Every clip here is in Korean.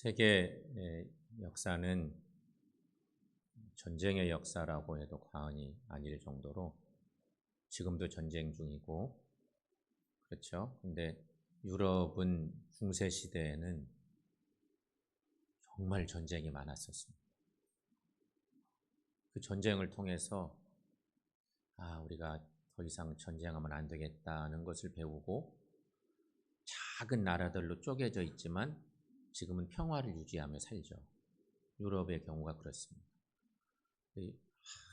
세계 역사는 전쟁의 역사라고 해도 과언이 아닐 정도로 지금도 전쟁 중이고 그렇죠. 근데 유럽은 중세 시대에는 정말 전쟁이 많았었습니다. 그 전쟁을 통해서 아, 우리가 더 이상 전쟁하면 안 되겠다는 것을 배우고 작은 나라들로 쪼개져 있지만 지금은 평화를 유지하며 살죠. 유럽의 경우가 그렇습니다.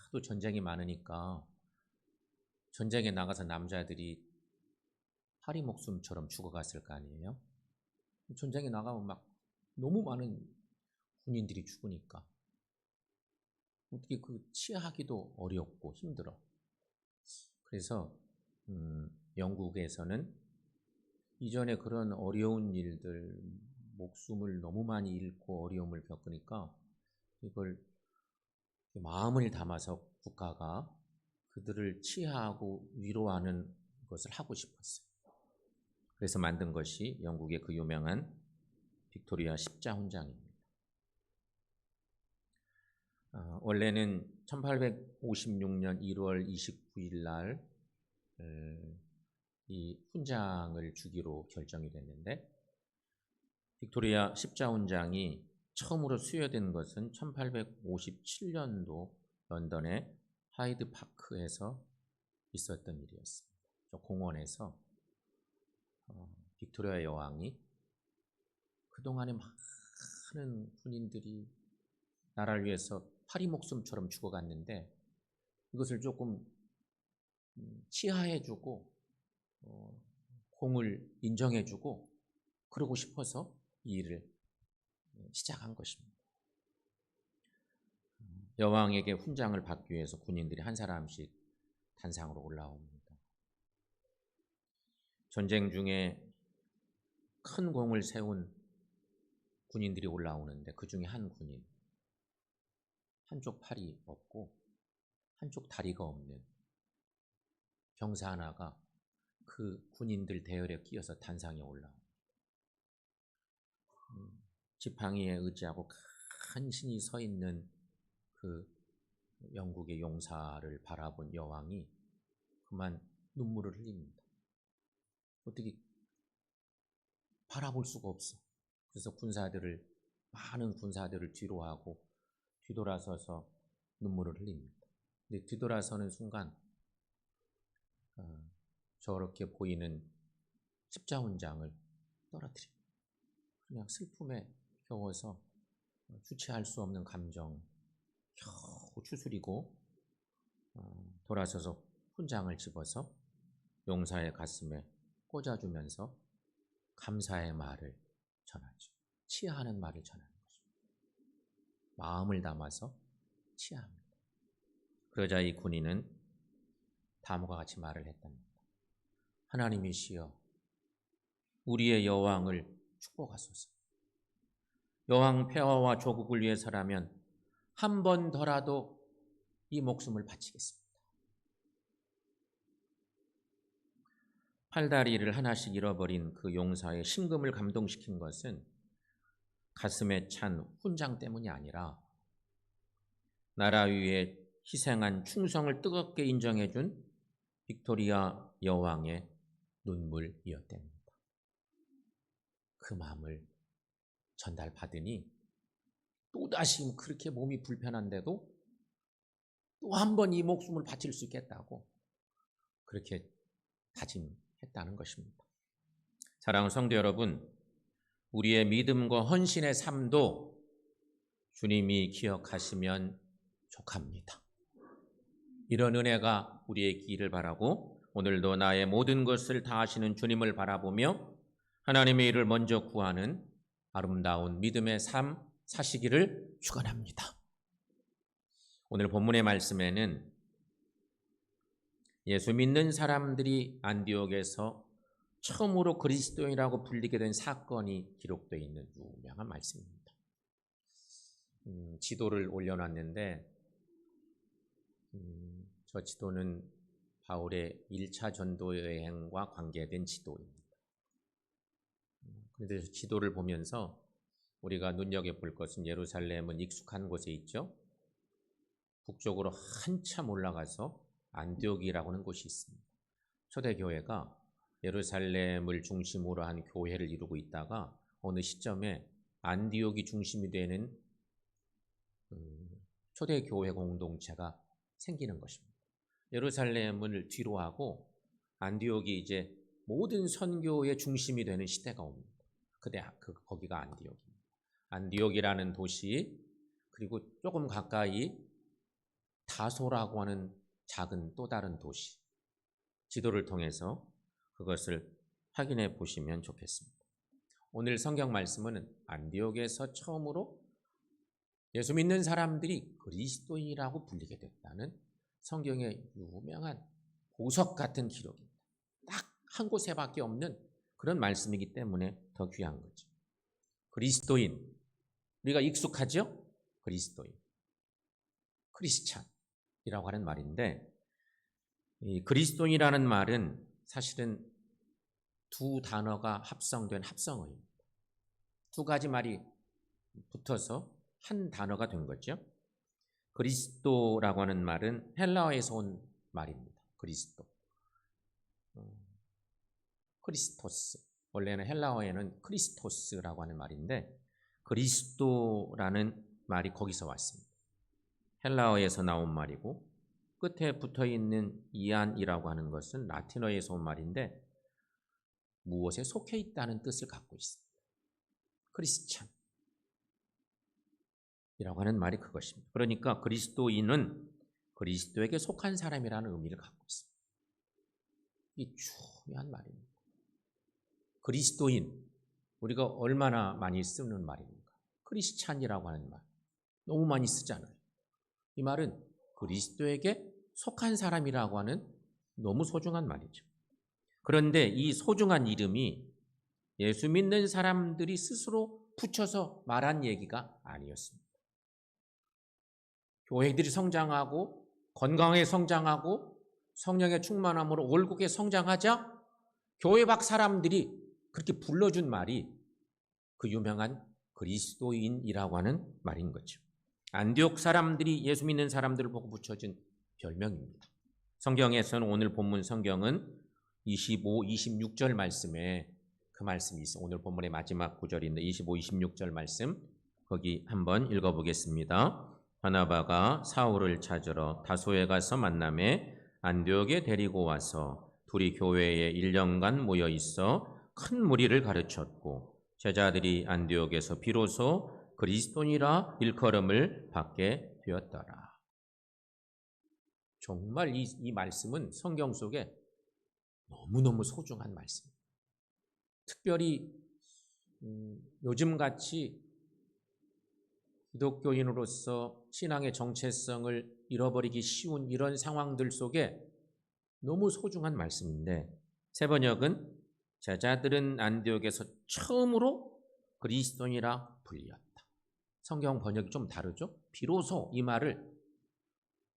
하도 전쟁이 많으니까 전쟁에 나가서 남자들이 파리 목숨처럼 죽어갔을 거 아니에요? 전쟁에 나가면 막 너무 많은 군인들이 죽으니까 어떻게 그 치하기도 어렵고 힘들어. 그래서 음, 영국에서는 이전에 그런 어려운 일들, 목숨을 너무 많이 잃고 어려움을 겪으니까 이걸 마음을 담아서 국가가 그들을 치하하고 위로하는 것을 하고 싶었어요. 그래서 만든 것이 영국의 그 유명한 빅토리아 십자 훈장입니다. 어, 원래는 1856년 1월 29일 날 이 훈장을 주기로 결정이 됐는데 빅토리아 십자 훈장이 처음으로 수여된 것은 1857년도 런던의 하이드 파크에서 있었던 일이었습니다. 저 공원에서 어, 빅토리아 여왕이 그동안에 많은 군인들이 나라를 위해서 파리 목숨처럼 죽어갔는데 이것을 조금 음, 치하해주고 어, 공을 인정해주고 그러고 싶어서 이 일을 시작한 것입니다. 여왕에게 훈장을 받기 위해서 군인들이 한 사람씩 단상으로 올라옵니다. 전쟁 중에 큰 공을 세운 군인들이 올라오는데 그 중에 한 군인 한쪽 팔이 없고 한쪽 다리가 없는 병사 하나가 그 군인들 대열에 끼어서 단상에 올라옵니다. 음, 지팡이에 의지하고 간신히 서 있는 그 영국의 용사를 바라본 여왕이 그만 눈물을 흘립니다. 어떻게 바라볼 수가 없어. 그래서 군사들을 많은 군사들을 뒤로 하고 뒤돌아서서 눈물을 흘립니다. 근데 뒤돌아서는 순간 어, 저렇게 보이는 십자훈장을 떨어뜨립니다. 그냥 슬픔에 겨워서 주체할 수 없는 감정 겨우 추스리고 어, 돌아서서 훈장을 집어서 용사의 가슴에 꽂아주면서 감사의 말을 전하죠. 치하하는 말을 전하는 것입니다. 마음을 담아서 치하합니다. 그러자 이 군인은 다음과 같이 말을 했답니다. 하나님이시여 우리의 여왕을 축복하소서. 여왕 폐하와 조국을 위해서라면 한 번 더라도 이 목숨을 바치겠습니다. 팔다리를 하나씩 잃어버린 그 용사의 심금을 감동시킨 것은 가슴에 찬 훈장 때문이 아니라 나라 위에 희생한 충성을 뜨겁게 인정해준 빅토리아 여왕의 눈물이었답니다. 그 마음을 전달받으니 또다시 그렇게 몸이 불편한데도 또 한 번 이 목숨을 바칠 수 있겠다고 그렇게 다짐했다는 것입니다. 사랑하는 성도 여러분, 우리의 믿음과 헌신의 삶도 주님이 기억하시면 족합니다. 이런 은혜가 우리의 길을 바라고 오늘도 나의 모든 것을 다하시는 주님을 바라보며 하나님의 일을 먼저 구하는 아름다운 믿음의 삶 사시기를 축원합니다. 오늘 본문의 말씀에는 예수 믿는 사람들이 안디옥에서 처음으로 그리스도인이라고 불리게 된 사건이 기록되어 있는 유명한 말씀입니다. 음, 지도를 올려놨는데 음, 저 지도는 바울의 1차 전도 여행과 관계된 지도입니다. 그런데 지도를 보면서 우리가 눈여겨볼 것은 예루살렘은 익숙한 곳에 있죠. 북쪽으로 한참 올라가서 안디옥이라고 하는 곳이 있습니다. 초대교회가 예루살렘을 중심으로 한 교회를 이루고 있다가 어느 시점에 안디옥이 중심이 되는 음, 초대교회 공동체가 생기는 것입니다. 예루살렘을 뒤로 하고 안디옥이 이제 모든 선교의 중심이 되는 시대가 옵니다. 그때 그 거기가 안디옥입니다. 안디옥이라는 도시 그리고 조금 가까이 다소라고 하는 작은 또 다른 도시 지도를 통해서 그것을 확인해 보시면 좋겠습니다. 오늘 성경 말씀은 안디옥에서 처음으로 예수 믿는 사람들이 그리스도인이라고 불리게 됐다는 성경의 유명한 보석 같은 기록입니다. 딱 한 곳에밖에 없는 그런 말씀이기 때문에 더 귀한 거죠. 그리스도인 우리가 익숙하죠? 그리스도인 크리스찬이라고 하는 말인데 이 그리스도인이라는 말은 사실은 두 단어가 합성된 합성어입니다. 두 가지 말이 붙어서 한 단어가 된 거죠. 그리스도라고 하는 말은 헬라어에서 온 말입니다. 그리스도. 어, 크리스토스. 원래는 헬라어에는 크리스토스라고 하는 말인데 그리스도라는 말이 거기서 왔습니다. 헬라어에서 나온 말이고 끝에 붙어 있는 이안이라고 하는 것은 라틴어에서 온 말인데 무엇에 속해 있다는 뜻을 갖고 있습니다. 크리스찬. 이라고 하는 말이 그것입니다. 그러니까 그리스도인은 그리스도에게 속한 사람이라는 의미를 갖고 있습니다. 이 중요한 말입니다. 그리스도인, 우리가 얼마나 많이 쓰는 말입니까? 크리스찬이라고 하는 말. 너무 많이 쓰잖아요. 이 말은 그리스도에게 속한 사람이라고 하는 너무 소중한 말이죠. 그런데 이 소중한 이름이 예수 믿는 사람들이 스스로 붙여서 말한 얘기가 아니었습니다. 교회들이 성장하고 건강하게 성장하고 성령의 충만함으로 올곧게 성장하자 교회 밖 사람들이 그렇게 불러준 말이 그 유명한 그리스도인이라고 하는 말인 거죠. 안디옥 사람들이 예수 믿는 사람들을 보고 붙여진 별명입니다. 성경에서는 오늘 본문 성경은 25, 26절 말씀에 그 말씀이 있어. 오늘 본문의 마지막 구절인데 25, 26절 말씀 거기 한번 읽어보겠습니다. 바나바가 사울을 찾으러 다소에 가서 만남에 안디옥에 데리고 와서 둘이 교회에 1년간 모여 있어 큰 무리를 가르쳤고 제자들이 안디옥에서 비로소 그리스도니라 일컬음을 받게 되었더라. 정말 이, 이 말씀은 성경 속에 너무너무 소중한 말씀. 특별히 음, 요즘같이 기독교인으로서 신앙의 정체성을 잃어버리기 쉬운 이런 상황들 속에 너무 소중한 말씀인데 세 번역은 제자들은 안디옥에서 처음으로 그리스도인이라 불렸다. 성경 번역이 좀 다르죠? 비로소 이 말을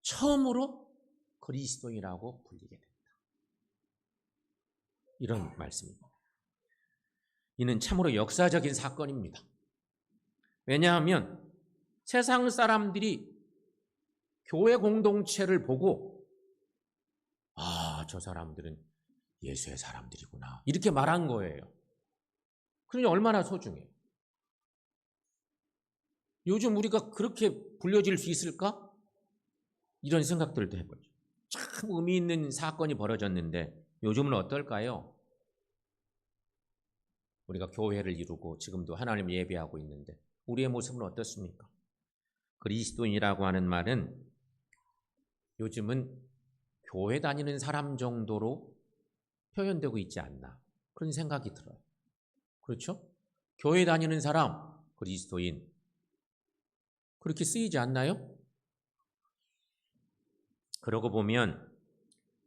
처음으로 그리스도인이라고 불리게 된다. 이런 말씀입니다. 이는 참으로 역사적인 사건입니다. 왜냐하면 세상 사람들이 교회 공동체를 보고 아, 저 사람들은 예수의 사람들이구나. 이렇게 말한 거예요. 그러니 얼마나 소중해. 요즘 우리가 그렇게 불려질 수 있을까? 이런 생각들도 해보죠. 참 의미 있는 사건이 벌어졌는데 요즘은 어떨까요? 우리가 교회를 이루고 지금도 하나님 예배하고 있는데 우리의 모습은 어떻습니까? 그리스도인이라고 하는 말은 요즘은 교회 다니는 사람 정도로 표현되고 있지 않나 그런 생각이 들어요. 그렇죠? 교회 다니는 사람 그리스도인 그렇게 쓰이지 않나요? 그러고 보면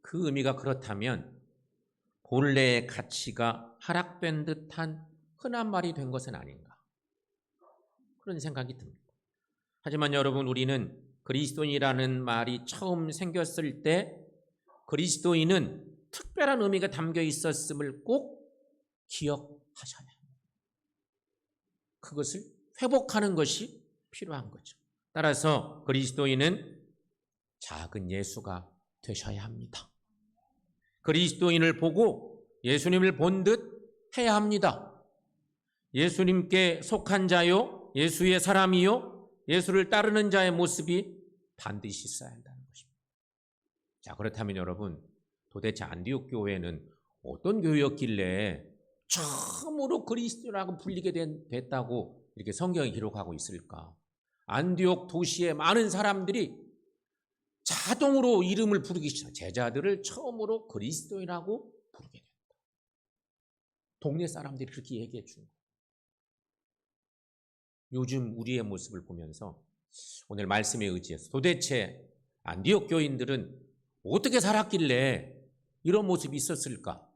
그 의미가 그렇다면 본래의 가치가 하락된 듯한 흔한 말이 된 것은 아닌가 그런 생각이 듭니다. 하지만 여러분 우리는 그리스도인이라는 말이 처음 생겼을 때 그리스도인은 특별한 의미가 담겨 있었음을 꼭 기억하셔야 합니다. 그것을 회복하는 것이 필요한 거죠. 따라서 그리스도인은 작은 예수가 되셔야 합니다. 그리스도인을 보고 예수님을 본 듯 해야 합니다. 예수님께 속한 자요, 예수의 사람이요, 예수를 따르는 자의 모습이 반드시 있어야 한다는 것입니다. 자, 그렇다면 여러분, 도대체 안디옥 교회는 어떤 교회였길래 처음으로 그리스도라고 불리게 된, 됐다고 이렇게 성경이 기록하고 있을까? 안디옥 도시의 많은 사람들이 자동으로 이름을 부르기 시작. 제자들을 처음으로 그리스도인이라고 부르게 된다. 동네 사람들이 그렇게 얘기해 준 거예요. 요즘 우리의 모습을 보면서 오늘 말씀에 의지해서 도대체 안디옥 교인들은 어떻게 살았길래 이런 모습이 있었을까?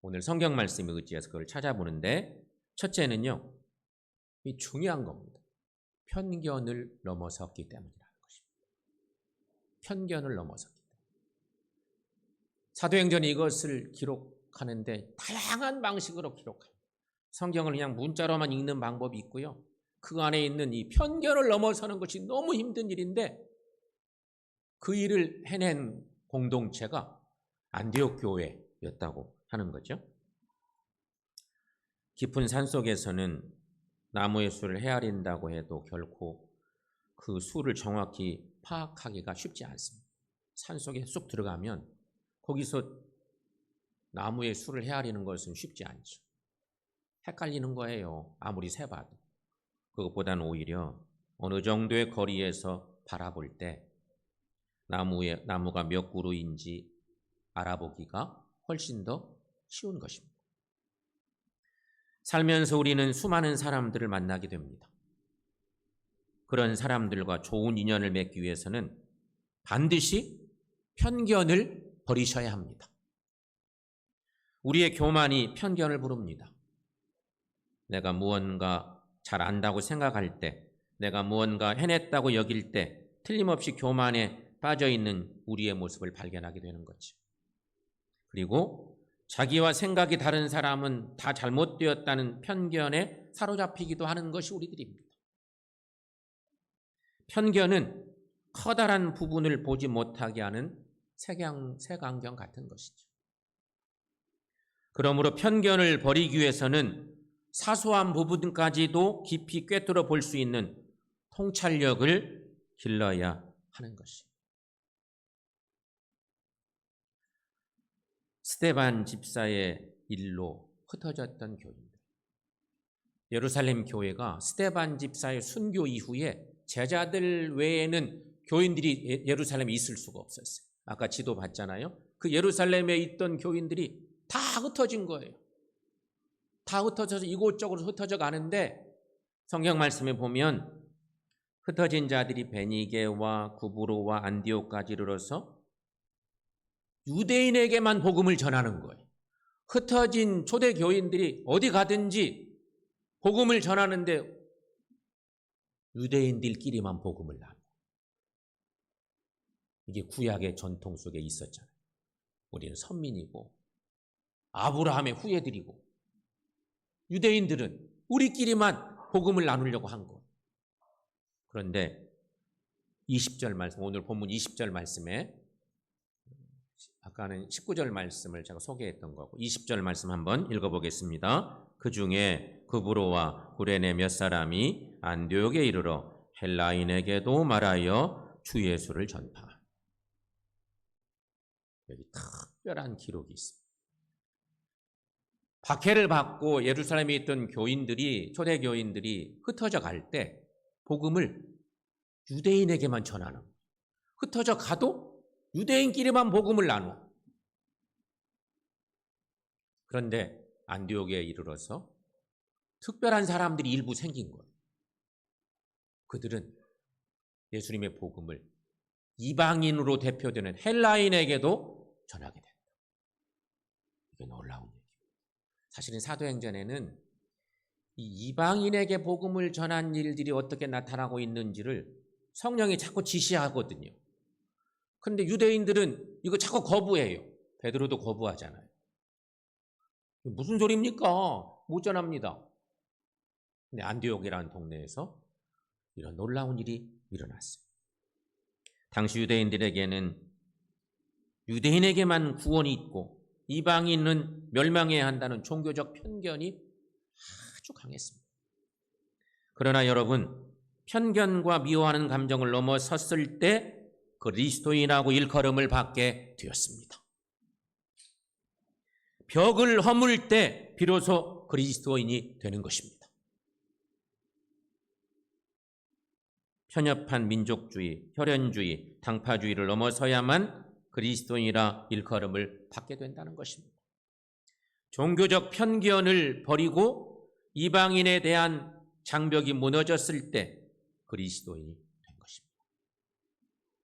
오늘 성경 말씀에 의지해서 그걸 찾아보는데 첫째는요. 이 중요한 겁니다. 편견을 넘어섰기 때문이라는 것입니다. 편견을 넘어섰기 때문에. 사도행전이 이것을 기록하는데 다양한 방식으로 기록합니다. 성경을 그냥 문자로만 읽는 방법이 있고요. 그 안에 있는 이 편견을 넘어서는 것이 너무 힘든 일인데 그 일을 해낸 공동체가 안디옥 교회였다고 하는 거죠. 깊은 산 속에서는 나무의 수를 헤아린다고 해도 결코 그 수를 정확히 파악하기가 쉽지 않습니다. 산 속에 쑥 들어가면 거기서 나무의 수를 헤아리는 것은 쉽지 않죠. 헷갈리는 거예요. 아무리 세봐도. 그것보다는 오히려 어느 정도의 거리에서 바라볼 때 나무의, 나무가 몇 그루인지 알아보기가 훨씬 더 쉬운 것입니다. 살면서 우리는 수많은 사람들을 만나게 됩니다. 그런 사람들과 좋은 인연을 맺기 위해서는 반드시 편견을 버리셔야 합니다. 우리의 교만이 편견을 부릅니다. 내가 무언가 잘 안다고 생각할 때, 내가 무언가 해냈다고 여길 때, 틀림없이 교만에 빠져 있는 우리의 모습을 발견하게 되는 거죠. 그리고 자기와 생각이 다른 사람은 다 잘못되었다는 편견에 사로잡히기도 하는 것이 우리들입니다. 편견은 커다란 부분을 보지 못하게 하는 색양, 색안경 같은 것이죠. 그러므로 편견을 버리기 위해서는 사소한 부분까지도 깊이 꿰뚫어 볼 수 있는 통찰력을 길러야 하는 것이. 스테반 집사의 일로 흩어졌던 교인들. 예루살렘 교회가 스테반 집사의 순교 이후에 제자들 외에는 교인들이 예- 예루살렘에 있을 수가 없었어요. 아까 지도 봤잖아요. 그 예루살렘에 있던 교인들이 다 흩어진 거예요. 다 흩어져서 이곳저곳 흩어져 가는데 성경 말씀에 보면 흩어진 자들이 베니게와 구브로와 안디오까지 이르러서 유대인에게만 복음을 전하는 거예요. 흩어진 초대 교인들이 어디 가든지 복음을 전하는데 유대인들끼리만 복음을 나누. 이게 구약의 전통 속에 있었잖아요. 우리는 선민이고 아브라함의 후예들이고 유대인들은 우리끼리만 복음을 나누려고 한 거. 그런데 20절 말씀 오늘 본문 20절 말씀에 아까는 19절 말씀을 제가 소개했던 거고 20절 말씀 한번 읽어보겠습니다. 그 중에 그브로와 구레네 몇 사람이 안디옥에 이르러 헬라인에게도 말하여 주 예수를 전파. 여기 특별한 기록이 있습니다. 박해를 받고 예루살렘에 있던 교인들이 초대 교인들이 흩어져 갈 때 복음을 유대인에게만 전하는. 흩어져 가도 유대인끼리만 복음을 나누어. 그런데 안디옥에 이르러서 특별한 사람들이 일부 생긴 거예요. 그들은 예수님의 복음을 이방인으로 대표되는 헬라인에게도 전하게 된다. 이게 놀라운 얘기입니다. 사실은 사도행전에는 이 이방인에게 복음을 전한 일들이 어떻게 나타나고 있는지를 성령이 자꾸 지시하거든요. 그런데 유대인들은 이거 자꾸 거부해요. 베드로도 거부하잖아요. 무슨 소리입니까? 못 전합니다. 근데 안디옥이라는 동네에서 이런 놀라운 일이 일어났어요. 당시 유대인들에게는 유대인에게만 구원이 있고 이방인은 멸망해야 한다는 종교적 편견이 아주 강했습니다. 그러나 여러분, 편견과 미워하는 감정을 넘어섰을 때 그리스도인이라고 일컬음을 받게 되었습니다. 벽을 허물 때 비로소 그리스도인이 되는 것입니다. 편협한 민족주의, 혈연주의, 당파주의를 넘어서야만 그리스도인이라 일컬음을 받게 된다는 것입니다. 종교적 편견을 버리고 이방인에 대한 장벽이 무너졌을 때 그리스도인이.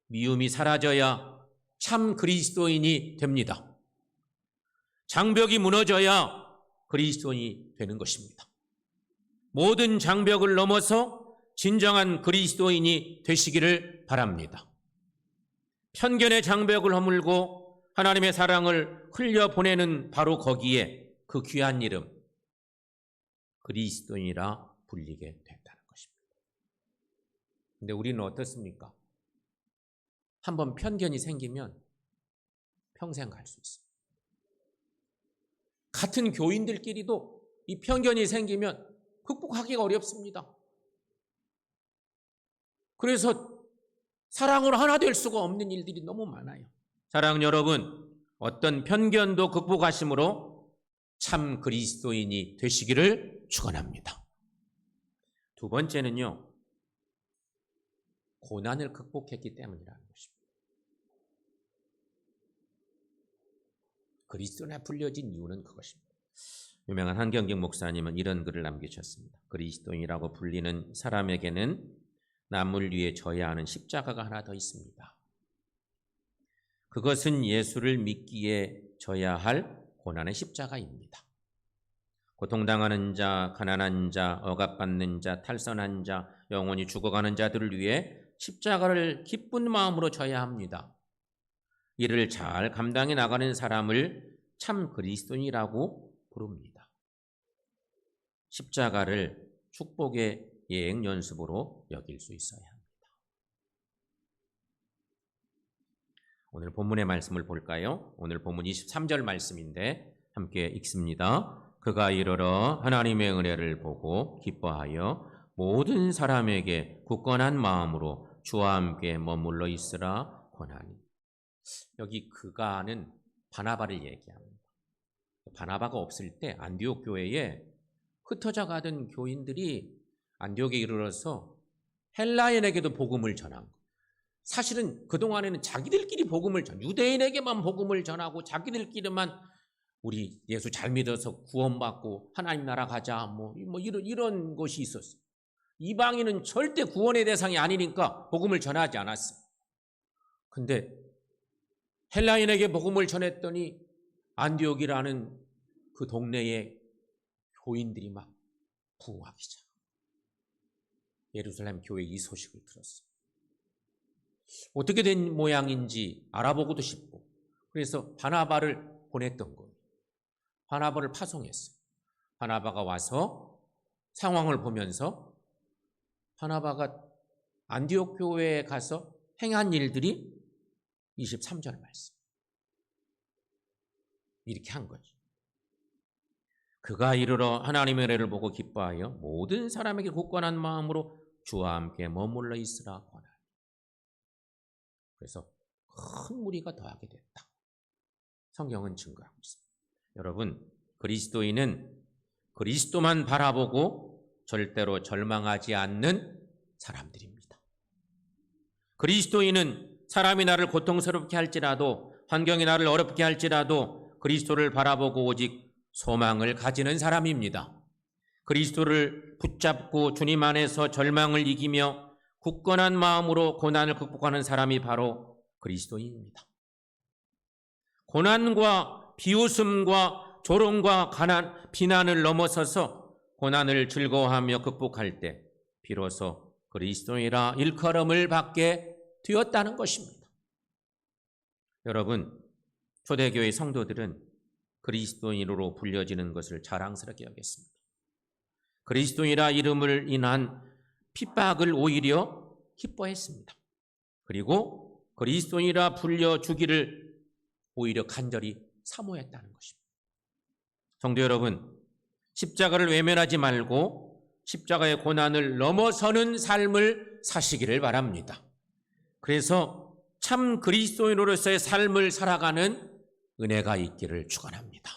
미움이 사라져야 참 그리스도인이 됩니다. 장벽이 무너져야 그리스도인이 되는 것입니다. 모든 장벽을 넘어서 진정한 그리스도인이 되시기를 바랍니다. 편견의 장벽을 허물고 하나님의 사랑을 흘려보내는 바로 거기에 그 귀한 이름, 그리스도인이라 불리게 된다는 것입니다. 근데 우리는 어떻습니까? 한번 편견이 생기면 평생 갈 수 있어요. 같은 교인들끼리도 이 편견이 생기면 극복하기가 어렵습니다. 그래서 사랑으로 하나 될 수가 없는 일들이 너무 많아요. 사랑 여러분, 어떤 편견도 극복하심으로 참 그리스도인이 되시기를 축원합니다. 두 번째는요. 고난을 극복했기 때문이라는 것입니다. 그리스도나 불려진 이유는 그것입니다. 유명한 한경경 목사님은 이런 글을 남기셨습니다. 그리스도인이라고 불리는 사람에게는 남을 위해 져야 하는 십자가가 하나 더 있습니다. 그것은 예수를 믿기에 져야 할 고난의 십자가입니다. 고통당하는 자, 가난한 자, 억압받는 자, 탈선한 자, 영원히 죽어가는 자들을 위해 십자가를 기쁜 마음으로 져야 합니다. 이를 잘 감당해 나가는 사람을 참 그리스도인이라고 부릅니다. 십자가를 축복의 예행 연습으로 여길 수 있어야 합니다. 오늘 본문의 말씀을 볼까요? 오늘 본문 23절 말씀인데 함께 읽습니다. 그가 이르러 하나님의 은혜를 보고 기뻐하여 모든 사람에게 굳건한 마음으로 주와 함께 머물러 있으라 권하니. 여기 그가는 바나바를 얘기합니다. 바나바가 없을 때 안디옥 교회에 흩어져 가던 교인들이 안디옥에 이르러서 헬라인에게도 복음을 전한 거. 사실은 그동안에는 자기들끼리 복음을 전, 유대인에게만 복음을 전하고 자기들끼리만 우리 예수 잘 믿어서 구원받고 하나님 나라 가자 뭐, 뭐 이런 이런 것이 있었어. 이방인은 절대 구원의 대상이 아니니까 복음을 전하지 않았어. 근데 헬라인에게 복음을 전했더니 안디옥이라는 그 동네의 교인들이 막 부흥하기 시작. 예루살렘 교회 이 소식을 들었어요. 어떻게 된 모양인지 알아보고도 싶고 그래서 바나바를 보냈던 거예요. 바나바를 파송했어요. 바나바가 와서 상황을 보면서 바나바가 안디옥 교회에 가서 행한 일들이 23절 말씀. 이렇게 한 거죠. 그가 이르러 하나님의 은혜를 보고 기뻐하여 모든 사람에게 굳건한 마음으로 주와 함께 머물러 있으라 권하니. 그래서 큰 무리가 더하게 됐다. 성경은 증거하고 있습니다. 여러분, 그리스도인은 그리스도만 바라보고 절대로 절망하지 않는 사람들입니다. 그리스도인은 사람이 나를 고통스럽게 할지라도 환경이 나를 어렵게 할지라도 그리스도를 바라보고 오직 소망을 가지는 사람입니다. 그리스도를 붙잡고 주님 안에서 절망을 이기며 굳건한 마음으로 고난을 극복하는 사람이 바로 그리스도인입니다. 고난과 비웃음과 조롱과 가난, 비난을 넘어서서 고난을 즐거워하며 극복할 때 비로소 그리스도인이라 일컬음을 받게 되었다는 것입니다. 여러분, 초대교회 성도들은 그리스도인으로 불려지는 것을 자랑스럽게 여겼습니다. 그리스도이라 이름을 인한 핍박을 오히려 기뻐했습니다. 그리고 그리스도이라 불려 주기를 오히려 간절히 사모했다는 것입니다. 성도 여러분, 십자가를 외면하지 말고 십자가의 고난을 넘어서는 삶을 사시기를 바랍니다. 그래서 참 그리스도인으로서의 삶을 살아가는 은혜가 있기를 축원합니다.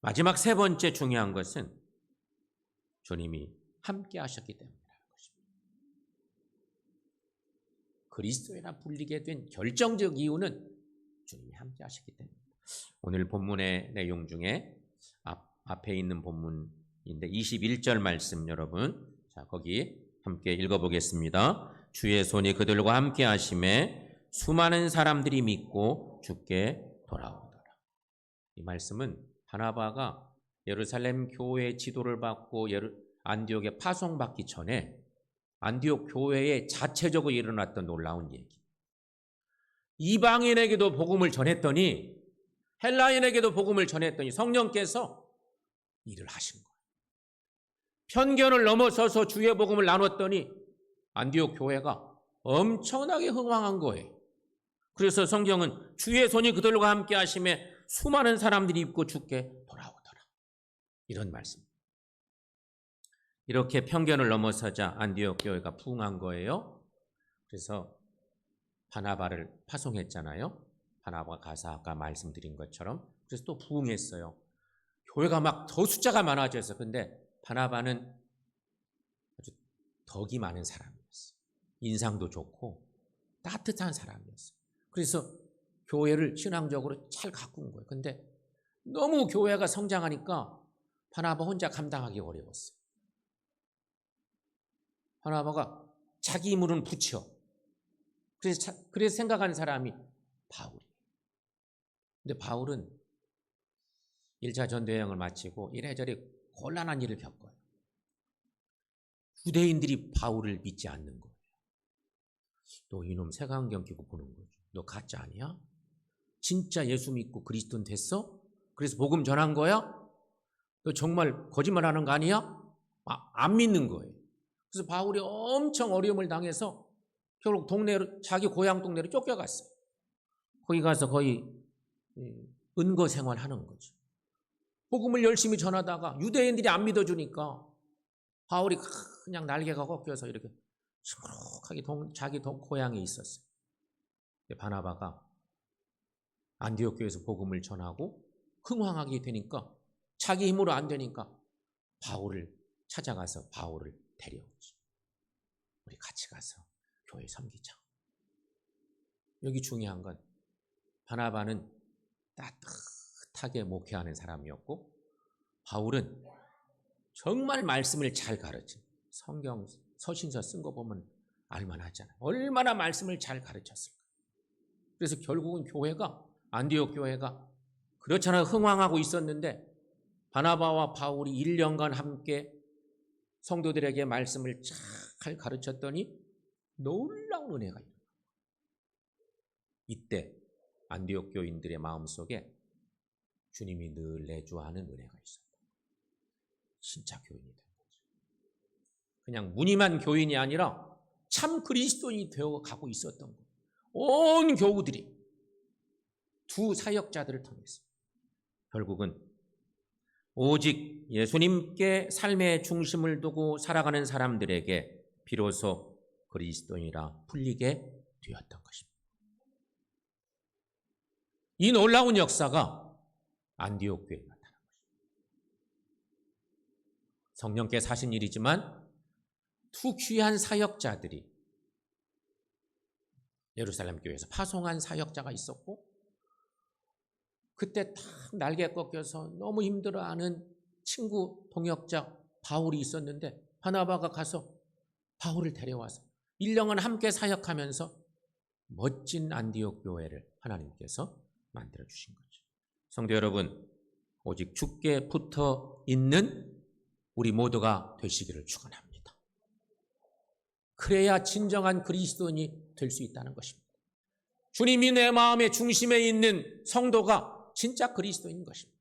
마지막 세 번째 중요한 것은 주님이 함께 하셨기 때문이라는 것입니다. 그리스도인아 불리게 된 결정적 이유는 주님이 함께 하셨기 때문입니다. 오늘 본문의 내용 중에 앞, 앞에 있는 본문인데 21절 말씀 여러분 자 거기 함께 읽어보겠습니다. 주의 손이 그들과 함께 하심에 수많은 사람들이 믿고 죽게 돌아오더라. 이 말씀은 바나바가 예루살렘 교회 지도를 받고 안디옥에 파송받기 전에 안디옥 교회에 자체적으로 일어났던 놀라운 얘기. 이방인에게도 복음을 전했더니 헬라인에게도 복음을 전했더니 성령께서 일을 하신 거예요. 편견을 넘어서서 주의 복음을 나눴더니 안디옥 교회가 엄청나게 흥왕한 거예요. 그래서 성경은 주의 손이 그들과 함께 하심에 수많은 사람들이 입고 죽게 돌아오더라. 이런 말씀. 이렇게 편견을 넘어서자 안디옥 교회가 부흥한 거예요. 그래서 바나바를 파송했잖아요. 바나바 가사 아까 말씀드린 것처럼 그래서 또 부흥했어요. 교회가 막 더 숫자가 많아져서 근데 바나바는 아주 덕이 많은 사람이었어요. 인상도 좋고 따뜻한 사람이었어요. 그래서 교회를 신앙적으로 잘 가꾼 거예요. 근데 너무 교회가 성장하니까 바나바 혼자 감당하기 어려웠어요. 바나바가 자기 힘으로는 붙여. 그래서, 그래서 생각한 사람이 바울이에요. 근데 바울은 1차 전도여행을 마치고 이래저래 곤란한 일을 겪어요. 유대인들이 바울을 믿지 않는 거예요. 너 이놈 색안경 끼고 보는 거죠. 너 가짜 아니야? 진짜 예수 믿고 그리스도는 됐어? 그래서 복음 전한 거야? 너 정말 거짓말 하는 거 아니야? 아, 안 믿는 거예요. 그래서 바울이 엄청 어려움을 당해서 결국 동네로 자기 고향 동네로 쫓겨갔어요. 거기 가서 거의 은거 생활 하는 거죠. 복음을 열심히 전하다가 유대인들이 안 믿어주니까 바울이 그냥 날개가 꺾여서 이렇게 시무룩하게 동, 자기 동, 고향에 있었어요. 바나바가 안디옥 교회에서 복음을 전하고 흥황하게 되니까 자기 힘으로 안 되니까 바울을 찾아가서 바울을 데려오지. 우리 같이 가서 교회 섬기자. 여기 중요한 건 바나바는 따뜻하게 목회하는 사람이었고 바울은 정말 말씀을 잘 가르친 성경 서신서 쓴 거 보면 알만 하잖아요. 얼마나 말씀을 잘 가르쳤을까. 그래서 결국은 교회가 안디옥 교회가 그렇잖아요. 흥왕하고 있었는데 바나바와 바울이 1년간 함께 성도들에게 말씀을 잘 가르쳤더니 놀라운 은혜가 있어요. 이때 안디옥 교인들의 마음속에 주님이 늘 내주하는 은혜가 있었다. 진짜 교인이 된 거죠. 그냥 무늬만 교인이 아니라 참 그리스도인이 되어 가고 있었던 거예요. 온 교우들이 두 사역자들을 통해서 결국은 오직 예수님께 삶의 중심을 두고 살아가는 사람들에게 비로소 그리스도인이라 불리게 되었던 것입니다. 이 놀라운 역사가 안디옥 교회에 나타난 것입니다. 성령께 하신 일이지만 두 귀한 사역자들이 예루살렘 교회에서 파송한 사역자가 있었고 그때 딱 날개 꺾여서 너무 힘들어하는 친구 동역자 바울이 있었는데 바나바가 가서 바울을 데려와서 1년간 함께 사역하면서 멋진 안디옥 교회를 하나님께서 만들어 주신 거죠. 성도 여러분, 오직 죽게 붙어 있는 우리 모두가 되시기를 축원합니다. 그래야 진정한 그리스도인이 될 수 있다는 것입니다. 주님이 내 마음의 중심에 있는 성도가 진짜 그리스도인 것입니다.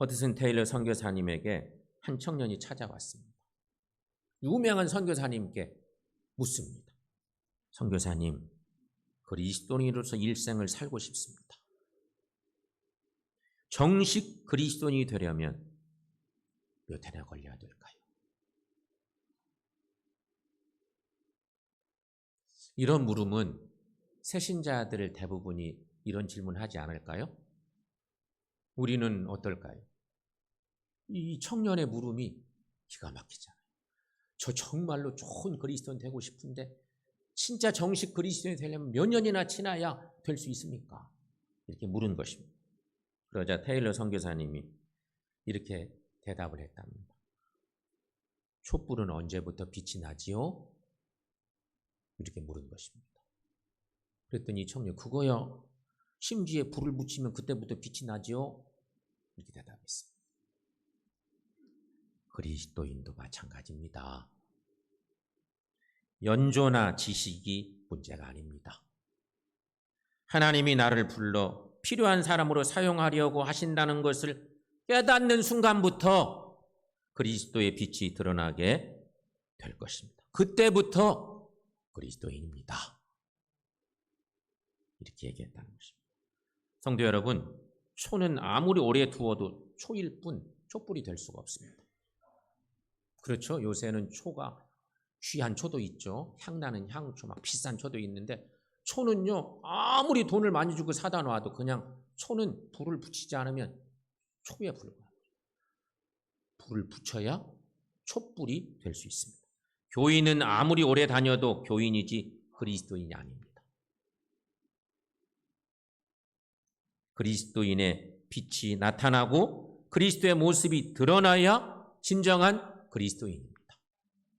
허드슨 테일러 선교사님에게 한 청년이 찾아왔습니다. 유명한 선교사님께 묻습니다. 선교사님, 그리스도인으로서 일생을 살고 싶습니다. 정식 그리스도인이 되려면 몇 해나 걸려야 될까요? 이런 물음은 새신자들 대부분이 이런 질문하지 않을까요? 우리는 어떨까요? 이 청년의 물음이 기가 막히잖아요. 저 정말로 좋은 그리스도인 되고 싶은데 진짜 정식 그리스도인이 되려면 몇 년이나 지나야 될 수 있습니까? 이렇게 물은 것입니다. 그러자 테일러 선교사님이 이렇게 대답을 했답니다. 촛불은 언제부터 빛이 나지요? 이렇게 물은 것입니다. 그랬더니 이 청년 그거요. 심지에 불을 붙이면 그때부터 빛이 나지요? 이렇게 대답했습니다. 그리스도인도 마찬가지입니다. 연조나 지식이 문제가 아닙니다. 하나님이 나를 불러 필요한 사람으로 사용하려고 하신다는 것을 깨닫는 순간부터 그리스도의 빛이 드러나게 될 것입니다. 그때부터 그리스도인입니다. 이렇게 얘기했다는 것입니다. 성도 여러분, 초는 아무리 오래 두어도 초일 뿐 촛불이 될 수가 없습니다. 그렇죠? 요새는 초가 귀한 초도 있죠. 향나는 향초, 막 비싼 초도 있는데 초는요 아무리 돈을 많이 주고 사다 놔도 그냥 초는 불을 붙이지 않으면 초에 불과합니다. 불을 붙여야 촛불이 될 수 있습니다. 교인은 아무리 오래 다녀도 교인이지 그리스도인이 아닙니다. 그리스도인의 빛이 나타나고 그리스도의 모습이 드러나야 진정한 그리스도인입니다.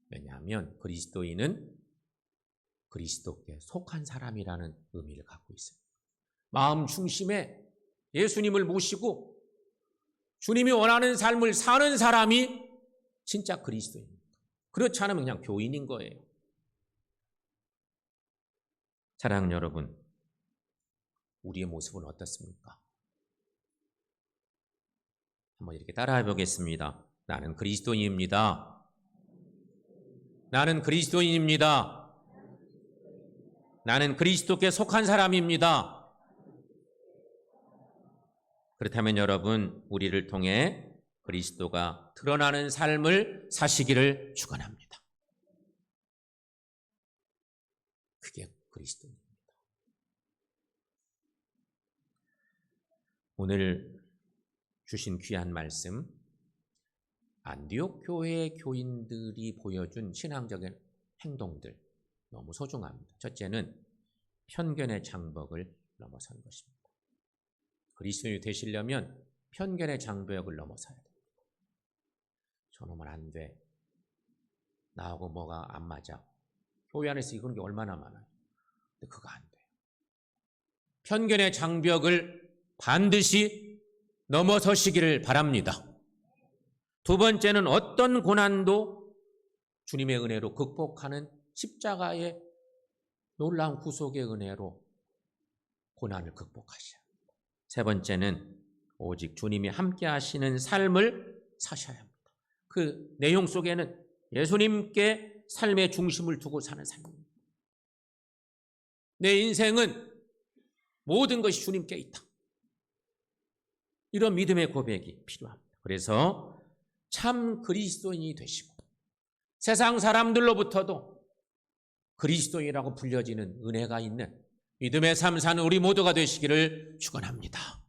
왜냐하면 그리스도인은 그리스도께 속한 사람이라는 의미를 갖고 있습니다. 마음 중심에 예수님을 모시고 주님이 원하는 삶을 사는 사람이 진짜 그리스도입니다. 그렇지 않으면 그냥 교인인 거예요. 사랑하는 여러분, 우리의 모습은 어떻습니까? 한번 이렇게 따라해 보겠습니다. 나는 그리스도인입니다. 나는 그리스도인입니다. 나는 그리스도께 속한 사람입니다. 그렇다면 여러분, 우리를 통해 그리스도가 드러나는 삶을 사시기를 축원합니다. 그게 그리스도입니다. 오늘 주신 귀한 말씀 안디옥 교회 교인들이 보여준 신앙적인 행동들 너무 소중합니다. 첫째는 편견의 장벽을 넘어선 것입니다. 그리스도인이 되시려면 편견의 장벽을 넘어서야 됩니다. 저놈은 안 돼. 나하고 뭐가 안 맞아. 교회 안에서 이런 게 얼마나 많아요. 근데 그거 안 돼요. 편견의 장벽을 반드시 넘어서시기를 바랍니다. 두 번째는 어떤 고난도 주님의 은혜로 극복하는 십자가의 놀라운 구속의 은혜로 고난을 극복하셔야 합니다. 세 번째는 오직 주님이 함께 하시는 삶을 사셔야 합니다. 그 내용 속에는 예수님께 삶의 중심을 두고 사는 삶입니다. 내 인생은 모든 것이 주님께 있다. 이런 믿음의 고백이 필요합니다. 그래서 참 그리스도인이 되시고 세상 사람들로부터도 그리스도인이라고 불려지는 은혜가 있는 믿음의 삶 사는 우리 모두가 되시기를 축원합니다.